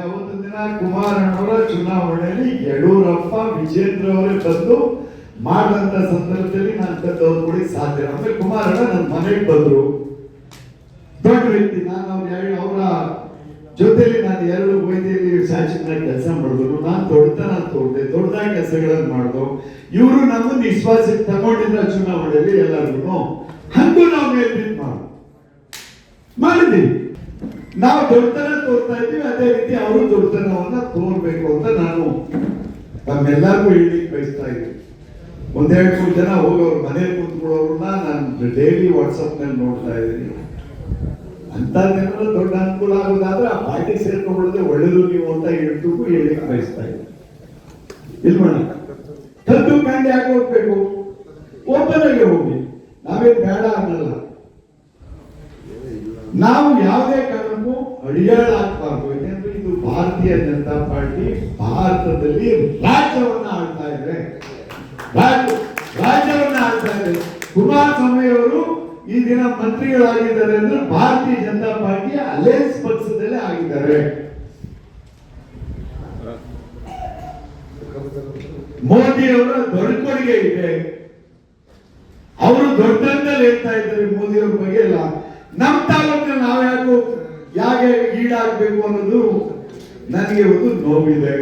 ಅವತ್ತು ದಿನ ಕುಮಾರಣ್ಣವರ ಚುನಾವಣೆಯಲ್ಲಿ ಯಡೂರಪ್ಪ ವಿಜೇಂದ್ರ ಅವರೇ ಬಂದು ಮಾಡಿದಂತ ಸಂದರ್ಭದಲ್ಲಿ ನಾನು ಕದ್ದವ್ರು ಕೂಡ ಸಾಧ್ಯ. ಆಮೇಲೆ ಕುಮಾರಣ್ಣ ನನ್ನ ಮನೆಗೆ ಬಂದ್ರು. ದೊಡ್ಡ ವ್ಯಕ್ತಿ, ನಾನು ಅವ್ರ ಎರಡು, ಅವರ ಜೊತೆಲಿ ನಾನು ಎರಡು ವೈದ್ಯರಲ್ಲಿ ಶಾಸಕನ ಕೆಲಸ ಮಾಡಿದ್ರು ನಾನು ದೊಡ್ಡತನ ತೋರಿದೆ ದೊಡ್ಡದಾಗಿ ಕೆಲಸಗಳನ್ನು ಮಾಡ್ದು ಇವರು ನಮ್ಮನ್ನು ವಿಶ್ವಾಸಕ್ಕೆ ತಗೊಂಡಿದ್ರ ಚುನಾವಣೆಯಲ್ಲಿ ಎಲ್ಲರಿಗೂ ಹಂಗೂ ನಾವು ಮಾಡಿದ್ದೀವಿ ನಾವು ದೊಡ್ಡತನ ತೋರ್ತಾ ಇದ್ದೀವಿ, ಅದೇ ರೀತಿ ಅವರು ದೊಡ್ಡತನವನ್ನ ತೋರ್ಬೇಕು ಅಂತ ನಾನು ತಮ್ಮೆಲ್ಲರಿಗೂ ಹೇಳಿ ಬಯಸ್ತಾ ಇದ್ದೀನಿ. ಒಂದೆರಡು ಮೂರು ಜನ ಹೋಗೋರು ಮನೆ ಕುಂತ್ಕೊಳ್ಳೋರನ್ನ ನಾನು ಡೈಲಿ ವಾಟ್ಸಪ್ನಲ್ಲಿ ನೋಡ್ತಾ ಇದ್ದೀನಿ. ಅಂತ ಜನರು ದೊಡ್ಡ ಅನುಕೂಲ ಆಗೋದಾದ್ರೆ ಆ ಪಾರ್ಟಿ ಸೇರ್ಕೊಂಡ್ಬಿಡದೆ ಒಳ್ಳೇದು ನೀವು ಅಂತ ಹೇಳ್ತಿಗೂ ಹೇಳಿ ಬಯಸ್ತಾ ಇದ್ದೀನಿ. ಇಲ್ಲ ಕದ್ದು ಕಂಡು ಯಾಕೆ ಹೋಗ್ಬೇಕು. ನಾವು ಯಾವುದೇ ಕಾರಣಕ್ಕೂ ಅಡಿಯಾಳಾಗಬಾರ್ದು. ಏಕೆಂದ್ರೆ ಇದು ಭಾರತೀಯ ಜನತಾ ಪಾರ್ಟಿ ಭಾರತದಲ್ಲಿ ರಾಜ್ಯವನ್ನ ಆಳ್ತಾ ಇದೆ. ರಾಜ್ಯ ರಾಜ್ಯವನ್ನ ಆಳ್ತಾ ಇದೆ. ಕುಮಾರಸ್ವಾಮಿ ಅವರು ಈ ದಿನ ಮಂತ್ರಿಗಳಾಗಿದ್ದಾರೆ ಅಂದ್ರೆ ಭಾರತೀಯ ಜನತಾ ಪಾರ್ಟಿ ಅಲಯನ್ಸ್ ಪಕ್ಷದಲ್ಲೇ ಆಗಿದ್ದಾರೆ. ಮೋದಿ ಅವರ ದೊಡ್ಡ ಕೊಡುಗೆ ಇದೆ. ಅವರು ದೊಡ್ಡದಲ್ಲಿ ಹೇಳ್ತಾ ಇದ್ದಾರೆ ಮೋದಿ ಅವ್ರ ಬಗ್ಗೆ ಎಲ್ಲ. ನಮ್ಮ ತಾಲೂಕಿನ ಹಾಗೆ ಈಡಾಗಬೇಕು ಅನ್ನೋದು ನನಗೆ ಒಂದು ನೋವಿದೆ.